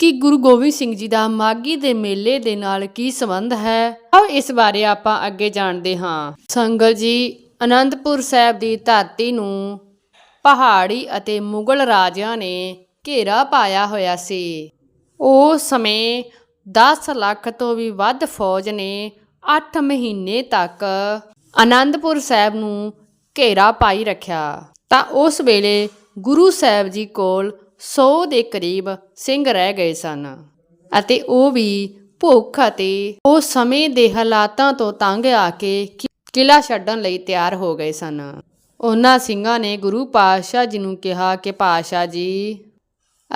ਕਿ ਗੁਰੂ ਗੋਬਿੰਦ ਸਿੰਘ ਜੀ ਦਾ ਮਾਗੀ ਦੇ ਮੇਲੇ ਦੇ ਨਾਲ ਕੀ ਸੰਬੰਧ ਹੈ? ਆਓ ਇਸ ਬਾਰੇ ਆਪਾਂ ਅੱਗੇ ਜਾਣਦੇ ਹਾਂ। ਸੰਗਲ ਜੀ, ਅਨੰਦਪੁਰ ਸਾਹਿਬ ਦੀ ਧਰਤੀ ਨੂੰ ਪਹਾੜੀ ਅਤੇ ਮੁਗਲ ਰਾਜਿਆਂ ਨੇ ਘੇਰਾ ਪਾਇਆ ਹੋਇਆ ਸੀ। ਉਸ ਸਮੇਂ 10 ਲੱਖ ਤੋਂ ਵੀ ਵੱਧ ਫੌਜ ਨੇ 8 ਮਹੀਨੇ ਤੱਕ ਅਨੰਦਪੁਰ ਸਾਹਿਬ ਨੂੰ ਘੇਰਾ ਪਾਈ ਰੱਖਿਆ। ਤਾਂ ਉਸ ਵੇਲੇ ਗੁਰੂ ਸਾਹਿਬ ਜੀ ਕੋਲ 100 ਦੇ ਕਰੀਬ ਸਿੰਘ ਰਹਿ ਗਏ ਸਨ ਅਤੇ ਉਹ ਵੀ ਭੁੱਖ ਅਤੇ ਉਹ ਸਮੇਂ ਦੇ ਹਾਲਾਤਾਂ ਤੋਂ ਤੰਗ ਆ ਕੇ ਕਿ- ਕਿਲ੍ਹਾ ਛੱਡਣ ਲਈ ਤਿਆਰ ਹੋ ਗਏ ਸਨ। ਉਹਨਾਂ ਸਿੰਘਾਂ ਨੇ ਗੁਰੂ ਪਾਤਸ਼ਾਹ ਜੀ ਨੂੰ ਕਿਹਾ ਕਿ, ਪਾਤਸ਼ਾਹ ਜੀ,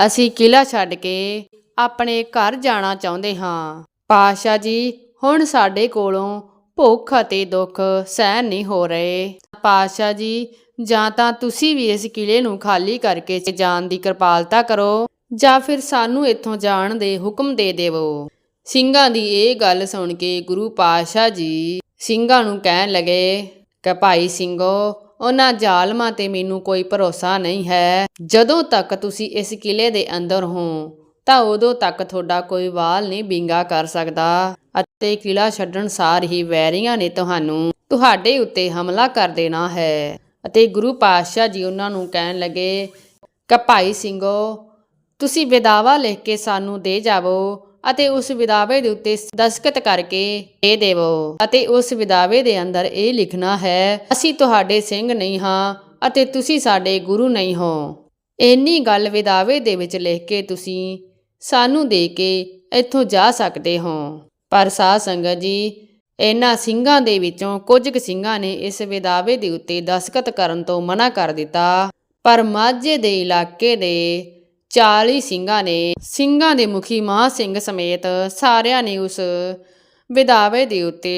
ਅਸੀਂ ਕਿਲ੍ਹਾ ਛੱਡ ਕੇ ਆਪਣੇ ਘਰ ਜਾਣਾ ਚਾਹੁੰਦੇ ਹਾਂ। ਪਾਤਸ਼ਾਹ ਜੀ, ਹੁਣ ਸਾਡੇ ਕੋਲੋਂ ਭੁੱਖ ਅਤੇ ਦੁੱਖ ਸਹਿਣ ਨਹੀਂ ਹੋ ਰਹੇ। ਪਾਤਸ਼ਾਹ ਜੀ ਜਾਂ ਤਾਂ ਤੁਸੀਂ ਵੀ ਇਸ ਕਿਲੇ ਨੂੰ ਖਾਲੀ ਕਰਕੇ ਜਾਣ ਦੀ ਕਿਰਪਾਲਤਾ ਕਰੋ, ਜਾਂ ਫਿਰ ਸਾਨੂੰ ਇੱਥੋਂ ਜਾਣ ਦੇ ਹੁਕਮ ਦੇ ਦੇਵੋ। ਸਿੰਘਾਂ ਦੀ ਇਹ ਗੱਲ ਸੁਣ ਕੇ ਗੁਰੂ ਪਾਤਸ਼ਾਹ ਜੀ ਸਿੰਘਾਂ ਨੂੰ ਕਹਿਣ ਲੱਗੇ, ਕਿ ਭਾਈ ਸਿੰਘੋ, ਉਹਨਾਂ ਜ਼ਾਲਮਾਂ ਤੇ ਮੈਨੂੰ ਕੋਈ ਭਰੋਸਾ ਨਹੀਂ ਹੈ। ਜਦੋਂ ਤੱਕ ਤੁਸੀਂ ਇਸ ਕਿਲੇ ਦੇ ਅੰਦਰ ਹੋ, ਤਾਂ ਉਦੋਂ ਤੱਕ ਤੁਹਾਡਾ ਕੋਈ ਵਾਲ ਨਹੀਂ ਬਿੰਗਾ ਕਰ ਸਕਦਾ ਅਤੇ ਕਿਲਾ ਛੱਡਣ ਸਾਰ ਹੀ ਵੈਰੀਆਂ ਨੇ ਤੁਹਾਨੂੰ, ਤੁਹਾਡੇ ਉੱਤੇ ਹਮਲਾ ਕਰ ਦੇਣਾ ਹੈ। ਅਤੇ ਗੁਰੂ ਪਾਤਸ਼ਾਹ ਜੀ ਉਹਨਾਂ ਨੂੰ ਕਹਿਣ ਲੱਗੇ, ਕਿ ਭਾਈ ਸਿੰਘੋ, ਤੁਸੀਂ ਵਿਦਾਵਾ ਲਿਖ ਕੇ ਸਾਨੂੰ ਦੇ ਜਾਵੋ ਅਤੇ ਉਸ ਵਿਦਾਵੇ ਦੇ ਉੱਤੇ ਦਸਖਤ ਕਰਕੇ ਦੇ ਦੇਵੋ ਅਤੇ ਉਸ ਵਿਦਾਵੇ ਦੇ ਅੰਦਰ ਇਹ ਲਿਖਣਾ ਹੈ, ਅਸੀਂ ਤੁਹਾਡੇ ਸਿੰਘ ਨਹੀਂ ਹਾਂ ਅਤੇ ਤੁਸੀਂ ਸਾਡੇ ਗੁਰੂ ਨਹੀਂ ਹੋ। ਇੰਨੀ ਗੱਲ ਵਿਦਾਵੇ ਦੇ ਵਿੱਚ ਲਿਖ ਕੇ ਤੁਸੀਂ ਸਾਨੂੰ ਦੇ ਕੇ ਇੱਥੋਂ ਜਾ ਸਕਦੇ ਹੋ। ਪਰ ਸਾਧ ਸੰਗਤ ਜੀ ਇਹਨਾਂ ਸਿੰਘਾਂ ਦੇ ਵਿੱਚੋਂ ਕੁਝ ਕੁ ਸਿੰਘਾਂ ਨੇ ਇਸ ਵਿਦਾਵੇ ਦੇ ਉੱਤੇ ਦਸਖਤ ਕਰਨ ਤੋਂ ਮਨਾ ਕਰ ਦਿੱਤਾ। ਪਰ ਮਾਝੇ ਦੇ ਇਲਾਕੇ ਦੇ 40 ਸਿੰਘਾਂ ਨੇ ਸਿੰਘਾਂ ਦੇ ਮੁਖੀ ਮਹਾਂ ਸਿੰਘ ਸਮੇਤ ਸਾਰਿਆਂ ਨੇ ਉਸ ਵਿਦਾਵੇ ਦੇ ਉੱਤੇ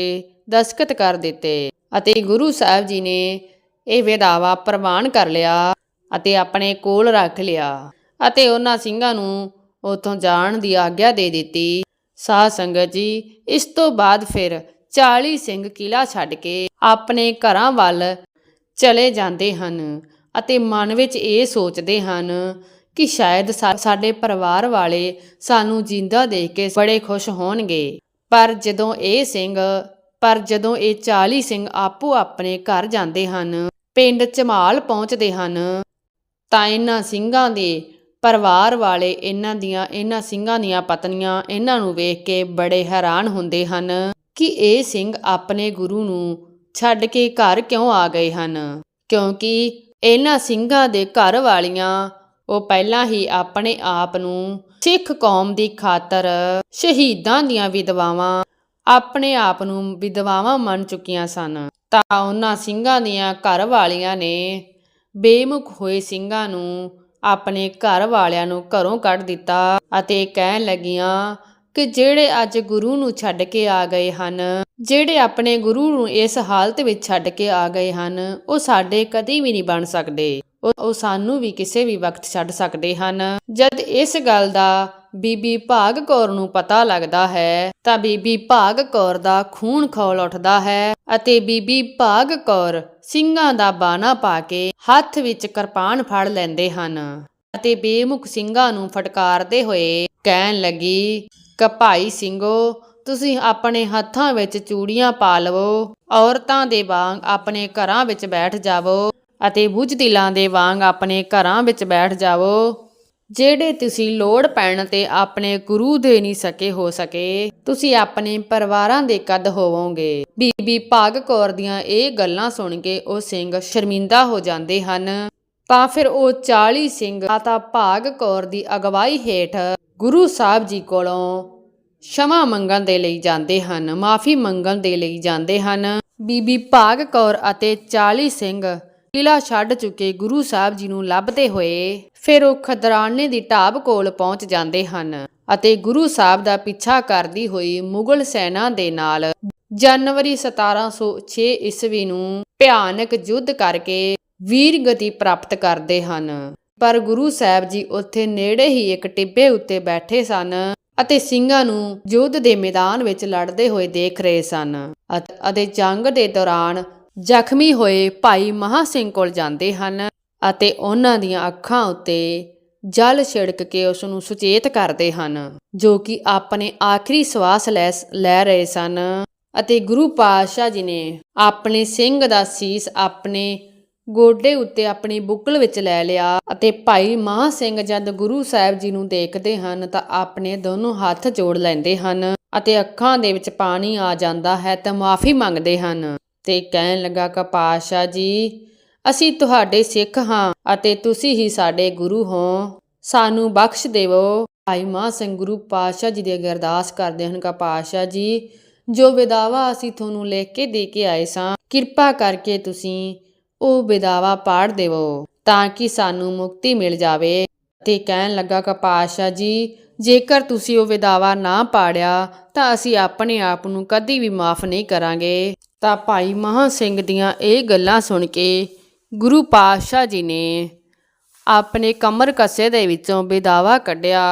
ਦਸਖਤ ਕਰ ਦਿੱਤੇ ਅਤੇ ਗੁਰੂ ਸਾਹਿਬ ਜੀ ਨੇ ਇਹ ਵਿਦਾਵਾ ਪ੍ਰਵਾਨ ਕਰ ਲਿਆ ਅਤੇ ਆਪਣੇ ਕੋਲ ਰੱਖ ਲਿਆ ਅਤੇ ਉਹਨਾਂ ਸਿੰਘਾਂ ਨੂੰ ਉਥੋਂ ਜਾਣ ਦੀ ਆਗਿਆ ਦੇ ਦਿੱਤੀ। ਸਾਧ ਸੰਗਤ ਜੀ, ਇਸ ਤੋਂ ਬਾਅਦ ਫਿਰ 40 ਸਿੰਘ ਕਿਲਾ ਛੱਡ ਕੇ ਆਪਣੇ ਘਰਾਂ ਵੱਲ ਚਲੇ ਜਾਂਦੇ ਹਨ ਅਤੇ ਮਨ ਵਿੱਚ ਇਹ ਸੋਚਦੇ ਹਨ ਕਿ ਸ਼ਾਇਦ ਸਾ- ਸਾਡੇ ਪਰਿਵਾਰ ਵਾਲੇ ਸਾਨੂੰ ਜਿੰਦਾ ਦੇਖ ਕੇ ਬੜੇ ਖੁਸ਼ ਹੋਣਗੇ। ਪਰ ਜਦੋਂ ਇਹ ਸਿੰਘ, ਪਰ ਜਦੋਂ ਇਹ 40 ਸਿੰਘ ਆਪੋ ਆਪਣੇ ਘਰ ਜਾਂਦੇ ਹਨ, ਪਿੰਡ ਚਮਾਲ ਪਹੁੰਚਦੇ ਹਨ, ਤਾਂ ਇਹਨਾਂ ਸਿੰਘਾਂ ਦੇ ਪਰਿਵਾਰ ਵਾਲੇ ਇਹਨਾਂ ਦੀਆਂ, ਇਹਨਾਂ ਸਿੰਘਾਂ ਦੀਆਂ ਪਤਨੀਆਂ ਇਹਨਾਂ ਨੂੰ ਵੇਖ ਕੇ ਬੜੇ ਹੈਰਾਨ ਹੁੰਦੇ ਹਨ। ਕਿ ਇਹ ਸਿੰਘ ਆਪਣੇ ਗੁਰੂ ਨੂੰ ਛੱਡ ਕੇ ਘਰ ਕਿਉਂ ਆ ਗਏ ਹਨ? ਕਿਉਂਕਿ ਇਹਨਾਂ ਸਿੰਘਾਂ ਦੇ ਘਰ ਵਾਲੀਆਂ ਉਹ ਪਹਿਲਾਂ ਹੀ ਆਪਣੇ ਆਪ ਨੂੰ ਸਿੱਖ ਕੌਮ ਦੀ ਖਾਤਰ ਸ਼ਹੀਦਾਂ ਦੀਆਂ ਵਿਧਵਾਵਾਂ ਆਪਣੇ ਆਪ ਨੂੰ ਵਿਧਵਾਵਾਂ ਮੰਨ ਚੁੱਕੀਆਂ ਸਨ। ਤਾਂ ਉਹਨਾਂ ਸਿੰਘਾਂ ਦੀਆਂ ਘਰ ਵਾਲੀਆਂ ਨੇ ਬੇਮੁਖ ਹੋਏ ਸਿੰਘਾਂ ਨੂੰ ਆਪਣੇ ਘਰ ਵਾਲਿਆਂ ਨੂੰ ਘਰੋਂ ਕੱਢ ਦਿੱਤਾ ਅਤੇ ਕਹਿਣ ਲੱਗੀਆਂ ਕਿ ਜਿਹੜੇ ਅੱਜ ਗੁਰੂ ਨੂੰ ਛੱਡ ਕੇ ਆ ਗਏ ਹਨ, ਜਿਹੜੇ ਆਪਣੇ ਗੁਰੂ ਨੂੰ ਇਸ ਹਾਲਤ ਵਿੱਚ ਛੱਡ ਕੇ ਆ ਗਏ ਹਨ, ਉਹ ਸਾਡੇ ਕਦੀ ਵੀ ਨਹੀਂ ਬਣ ਸਕਦੇ। ਉਹ ਸਾਨੂੰ ਵੀ ਕਿਸੇ ਵੀ ਵਕਤ ਛੱਡ ਸਕਦੇ ਹਨ। ਜਦ ਇਸ ਗੱਲ ਦਾ ਬੀਬੀ ਭਾਗ ਕੌਰ ਨੂੰ ਪਤਾ ਲੱਗਦਾ ਹੈ, ਤਾਂ ਬੀਬੀ ਭਾਗ ਕੌਰ ਦਾ ਖੂਨ ਖੌਲ ਉੱਠਦਾ ਹੈ ਅਤੇ ਬੀਬੀ ਭਾਗ ਕੌਰ ਸਿੰਘਾਂ ਦਾ ਬਾਣਾ ਪਾ ਕੇ ਹੱਥ ਵਿੱਚ ਕਿਰਪਾਨ ਫੜ ਲੈਂਦੇ ਹਨ। ਅਤੇ ਬੇਮੁਖ ਸਿੰਘਾਂ ਨੂੰ ਫਟਕਾਰਦੇ ਹੋਏ ਕਹਿਣ ਲੱਗੀ ਕਪਾਈ ਭਾਈ ਸਿੰਘੋ, ਤੁਸੀਂ ਆਪਣੇ ਹੱਥਾਂ ਵਿੱਚ ਚੂੜੀਆਂ ਪਾ ਲਵੋ, ਔਰਤਾਂ ਦੇ ਵਾਂਗ ਆਪਣੇ ਘਰਾਂ ਵਿੱਚ ਬੈਠ ਜਾਵੋ ਅਤੇ ਬੁੱਝਦਿਲਾਂ ਦੇ ਵਾਂਗ ਆਪਣੇ ਘਰਾਂ ਵਿੱਚ ਬੈਠ ਜਾਵੋ। ਜਿਹੜੇ ਤੁਸੀਂ ਲੋੜ ਪੈਣ ਤੇ ਆਪਣੇ ਗੁਰੂ ਦੇ ਨਹੀਂ ਸਕੇ ਹੋ ਸਕੇ, ਤੁਸੀਂ ਆਪਣੇ ਪਰਿਵਾਰਾਂ ਦੇ ਕਦ ਹੋਵੋਗੇ। ਬੀਬੀ ਭਾਗ ਕੌਰ ਦੀਆਂ ਇਹ ਗੱਲਾਂ ਸੁਣ ਕੇ ਉਹ ਸਿੰਘ ਸ਼ਰਮਿੰਦਾ ਹੋ ਜਾਂਦੇ ਹਨ। ਤਾਂ ਫਿਰ ਉਹ 40 ਸਿੰਘ ਮਾਤਾ ਭਾਗ ਕੌਰ ਦੀ ਅਗਵਾਈ ਹੇਠ ਗੁਰੂ ਸਾਹਿਬ ਜੀ ਕੋਲੋਂ ਸ਼ਮਾ ਮੰਗਣ ਦੇ ਲਈ ਜਾਂਦੇ ਹਨ, ਮਾਫੀ ਮੰਗਣ ਦੇ ਲਈ ਜਾਂਦੇ ਹਨ। ਬੀਬੀ ਭਾਗ ਕੌਰ ਅਤੇ 40 ਸਿੰਘ ਕਿਲਾ ਛੱਡ ਚੁੱਕੇ ਗੁਰੂ ਸਾਹਿਬ ਜੀ ਨੂੰ ਲੱਭਦੇ ਹੋਏ ਫਿਰ ਉਹ ਖਦਰਾਣੇ ਦੀ ਢਾਬ ਕੋਲ ਪਹੁੰਚ ਜਾਂਦੇ ਹਨ ਅਤੇ ਗੁਰੂ ਸਾਹਿਬ ਦਾ ਪਿੱਛਾ ਕਰਦੀ ਹੋਈ ਮੁਗਲ ਸੈਨਾ ਦੇ ਨਾਲ ਜਨਵਰੀ 1706 ਈਸਵੀ ਨੂੰ ਭਿਆਨਕ ਯੁੱਧ ਕਰਕੇ ਵੀਰ ਗਤੀ ਪ੍ਰਾਪਤ ਕਰਦੇ ਹਨ। ਪਰ ਗੁਰੂ ਸਾਹਿਬ ਜੀ ਉੱਥੇ ਨੇੜੇ ਹੀ ਇੱਕ ਟਿੱਬੇ ਉੱਤੇ ਬੈਠੇ ਸਨ ਅਤੇ ਸਿੰਘਾਂ ਨੂੰ ਯੁੱਧ ਦੇ ਮੈਦਾਨ ਵਿੱਚ ਲੜਦੇ ਹੋਏ ਦੇਖ ਰਹੇ ਸਨ ਅਤੇ ਜੰਗ ਦੇ ਦੌਰਾਨ ਜ਼ਖਮੀ ਹੋਏ ਭਾਈ ਮਹਾ ਸਿੰਘ ਕੋਲ ਜਾਂਦੇ ਹਨ ਅਤੇ ਉਹਨਾਂ ਦੀਆਂ ਅੱਖਾਂ ਉੱਤੇ ਜਲ ਛਿੜਕ ਕੇ ਉਸ ਨੂੰ ਸੁਚੇਤ ਕਰਦੇ ਹਨ, ਜੋ ਕਿ ਆਪਣੇ ਆਖਰੀ ਸਵਾਸ ਲੈ ਲੈ ਰਹੇ ਸਨ ਅਤੇ ਗੁਰੂ ਪਾਤਸ਼ਾਹ ਜੀ ਨੇ ਆਪਣੇ ਸਿੰਘ ਦਾ ਸੀਸ ਆਪਣੇ ਗੋਡੇ ਉੱਤੇ ਆਪਣੀ ਬੁੱਕਲ ਵਿੱਚ ਲੈ ਲਿਆ ਅਤੇ ਭਾਈ ਮਹਾਂ ਸਿੰਘ ਜਦ ਗੁਰੂ ਸਾਹਿਬ ਜੀ ਨੂੰ ਦੇਖਦੇ ਹਨ ਤਾਂ ਆਪਣੇ ਦੋਨੋਂ ਹੱਥ ਜੋੜ ਲੈਂਦੇ ਹਨ ਅਤੇ ਅੱਖਾਂ ਦੇ ਵਿੱਚ ਪਾਣੀ ਆ ਜਾਂਦਾ ਹੈ ਤਾਂ ਮਾਫੀ ਮੰਗਦੇ ਹਨ ਤੇ ਕਹਿਣ ਲੱਗਾ ਕਿ ਪਾਤਸ਼ਾਹ ਜੀ, ਅਸੀਂ ਤੁਹਾਡੇ ਸਿੱਖ ਹਾਂ ਅਤੇ ਤੁਸੀਂ ਹੀ ਸਾਡੇ ਗੁਰੂ ਹੋ। ਸਾਨੂੰ ਬਖਸ਼ ਦੇਵੋ। ਭਾਈ ਮਹਾਂ ਸਿੰਘ ਗੁਰੂ ਪਾਤਸ਼ਾਹ ਜੀ ਦੀ ਅੱਗੇ ਅਰਦਾਸ ਕਰਦੇ ਹਨ ਕਿ ਪਾਤਸ਼ਾਹ ਜੀ, ਜੋ ਵਿਦਾਵਾ ਅਸੀਂ ਤੁਹਾਨੂੰ ਲਿਖ ਕੇ ਦੇ ਕੇ ਆਏ ਸਾਂ, ਕਿਰਪਾ ਕਰਕੇ ਤੁਸੀਂ ਉਹ ਵਿਦਾਵਾ ਪਾੜ ਦੇਵੋ, ਤਾਂ ਕਿ ਸਾਨੂੰ ਮੁਕਤੀ ਮਿਲ ਜਾਵੇ। ਤੇ ਕਹਿਣ ਲੱਗਾ ਕਿ ਪਾਤਸ਼ਾਹ ਜੀ, ਜੇਕਰ ਤੁਸੀਂ ਉਹ ਵਿਦਾਵਾ ਨਾ ਪਾੜਿਆ, ਤਾਂ ਅਸੀਂ ਆਪਣੇ ਆਪ ਨੂੰ ਕਦੀ ਵੀ ਮਾਫ ਨਹੀਂ ਕਰਾਂਗੇ। ਤਾਂ ਭਾਈ ਮਹਾਂ ਸਿੰਘ ਦੀਆਂ ਇਹ ਗੱਲਾਂ ਸੁਣ ਕੇ ਗੁਰੂ ਪਾਤਸ਼ਾਹ ਜੀ ਨੇ ਆਪਣੇ ਕਮਰ ਕੱਸੇ ਦੇ ਵਿੱਚੋਂ ਵਿਦਾਵਾ ਕੱਢਿਆ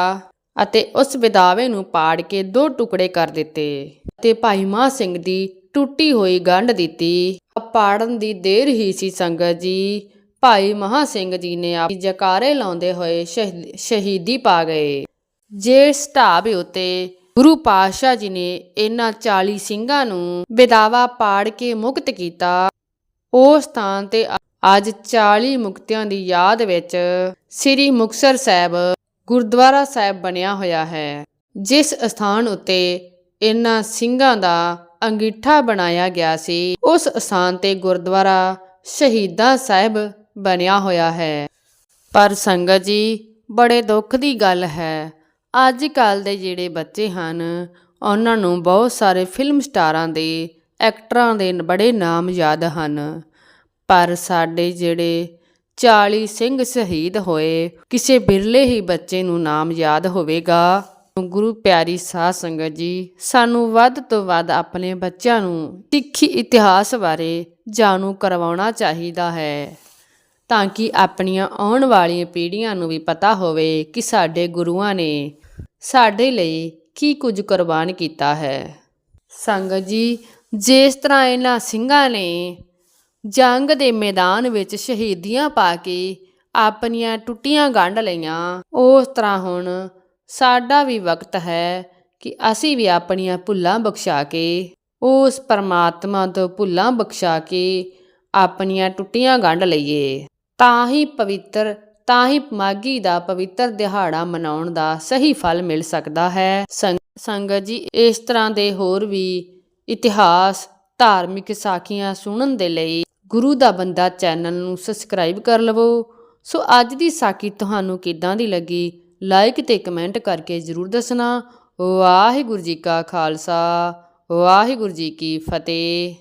ਅਤੇ ਉਸ ਵਿਦਾਵੇ ਨੂੰ ਪਾੜ ਕੇ ਦੋ ਟੁਕੜੇ ਕਰ ਦਿੱਤੇ ਤੇ ਭਾਈ ਮਹਾਂ ਸਿੰਘ ਦੀ ਟੁੱਟੀ ਹੋਈ ਗੰਢ ਦਿੱਤੀ। ਪਾੜਨ ਦੀ ਦੇਰ ਹੀ ਸੀ ਸੰਗਤ ਜੀ। ਭਾਈ ਮਹਾਂ ਸਿੰਘ ਜੀ ਨੇ ਆਪ ਜਕਾਰੇ ਲਾਉਂਦੇ ਹੋਏ ਸ਼ਹੀਦ- ਸ਼ਹੀਦੀ ਪਾ ਗਏ। ਜਿਸ ਢਾਬੇ ਉੱਤੇ ਗੁਰੂ ਪਾਤਸ਼ਾਹ ਜੀ ਨੇ ਇਹਨਾਂ 40 ਸਿੰਘਾਂ ਨੂੰ ਵਿਦਾਵਾ ਪਾੜ ਕੇ ਮੁਕਤ ਕੀਤਾ ਉਸ ਸਥਾਨ ਤੇ ਅੱਜ 40 ਮੁਕਤਿਆਂ ਦੀ ਯਾਦ ਵਿੱਚ ਸ੍ਰੀ ਮੁਕਤਸਰ ਸਾਹਿਬ ਗੁਰਦੁਆਰਾ ਸਾਹਿਬ ਬਣਿਆ ਹੋਇਆ ਹੈ, ਜਿਸ ਸਥਾਨ ਉੱਤੇ ਇਹਨਾਂ ਸਿੰਘਾਂ ਦਾ ਅੰਗੀਠਾ ਬਣਾਇਆ ਗਿਆ ਸੀ। ਉਸ ਅਸਾਨ ਤੇ ਗੁਰਦੁਆਰਾ ਸ਼ਹੀਦਾਂ ਸਾਹਿਬ ਬਣਿਆ ਹੋਇਆ ਹੈ। ਪਰ ਸੰਗਤ ਜੀ, ਬੜੇ ਦੁੱਖ ਦੀ ਗੱਲ ਹੈ। ਅੱਜ ਕੱਲ ਦੇ ਜਿਹੜੇ ਬੱਚੇ ਹਨ, ਉਹਨਾਂ ਨੂੰ ਬਹੁਤ ਸਾਰੇ ਫਿਲਮ ਸਟਾਰਾਂ ਦੇ, ਐਕਟਰਾਂ ਦੇ ਬੜੇ ਨਾਮ ਯਾਦ ਹਨ। ਪਰ ਸਾਡੇ ਜਿਹੜੇ 40 ਸਿੰਘ ਸ਼ਹੀਦ ਹੋਏ, ਕਿਸੇ ਬਿਰਲੇ ਹੀ ਬੱਚੇ ਨੂੰ ਨਾਮ ਯਾਦ ਹੋਵੇਗਾ। ਗੁਰੂ ਪਿਆਰੀ ਸਾਧ ਸੰਗਤ ਜੀ, ਸਾਨੂੰ ਵੱਧ ਤੋਂ ਵੱਧ ਆਪਣੇ ਬੱਚਿਆਂ ਨੂੰ ਸਿੱਖੀ ਇਤਿਹਾਸ ਬਾਰੇ ਜਾਣੂ ਕਰਵਾਉਣਾ ਚਾਹੀਦਾ ਹੈ ਤਾਂ ਕਿ ਆਪਣੀਆਂ ਆਉਣ ਵਾਲੀਆਂ ਪੀੜ੍ਹੀਆਂ ਨੂੰ ਵੀ ਪਤਾ ਹੋਵੇ ਕਿ ਸਾਡੇ ਗੁਰੂਆਂ ਨੇ ਸਾਡੇ ਲਈ ਕੀ ਕੁਝ ਕੁਰਬਾਨ ਕੀਤਾ ਹੈ। ਸੰਗਤ ਜੀ, ਜਿਸ ਤਰ੍ਹਾਂ ਇਹਨਾਂ ਸਿੰਘਾਂ ਨੇ ਜੰਗ ਦੇ ਮੈਦਾਨ ਵਿੱਚ ਸ਼ਹੀਦੀਆਂ ਪਾ ਕੇ ਆਪਣੀਆਂ ਟੁੱਟੀਆਂ ਗੰਢ ਲਈਆਂ, ਉਸ ਤਰ੍ਹਾਂ ਹੁਣ ਸਾਡਾ ਵੀ ਵਕਤ ਹੈ ਕਿ ਅਸੀਂ ਵੀ ਆਪਣੀਆਂ ਭੁੱਲਾਂ ਬਖਸ਼ਾ ਕੇ, ਉਸ ਪਰਮਾਤਮਾ ਤੋਂ ਭੁੱਲਾਂ ਬਖਸ਼ਾ ਕੇ ਆਪਣੀਆਂ ਟੁੱਟੀਆਂ ਗੰਢ ਲਈਏ। ਤਾਂ ਹੀ ਪਵਿੱਤਰ, ਤਾਂ ਹੀ ਮਾਗੀ ਦਾ ਪਵਿੱਤਰ ਦਿਹਾੜਾ ਮਨਾਉਣ ਦਾ ਸਹੀ ਫਲ ਮਿਲ ਸਕਦਾ ਹੈ। ਸੰਗਤ ਜੀ, ਇਸ ਤਰ੍ਹਾਂ ਦੇ ਹੋਰ ਵੀ ਇਤਿਹਾਸ, ਧਾਰਮਿਕ ਸਾਖੀਆਂ ਸੁਣਨ ਦੇ ਲਈ ਗੁਰੂ ਦਾ ਬੰਦਾ ਚੈਨਲ ਨੂੰ ਸਬਸਕ੍ਰਾਈਬ ਕਰ ਲਵੋ। ਸੋ ਅੱਜ ਦੀ ਸਾਖੀ ਤੁਹਾਨੂੰ ਕਿੱਦਾਂ ਦੀ ਲੱਗੀ? ਲਾਈਕ ਤੇ ਕਮੈਂਟ ਕਰਕੇ ਜਰੂਰ ਦੱਸਣਾ। ਵਾਹਿਗੁਰੂ ਜੀ ਕਾ ਖਾਲਸਾ ਵਾਹਿਗੁਰੂ ਜੀ ਕੀ ਫਤਿਹ।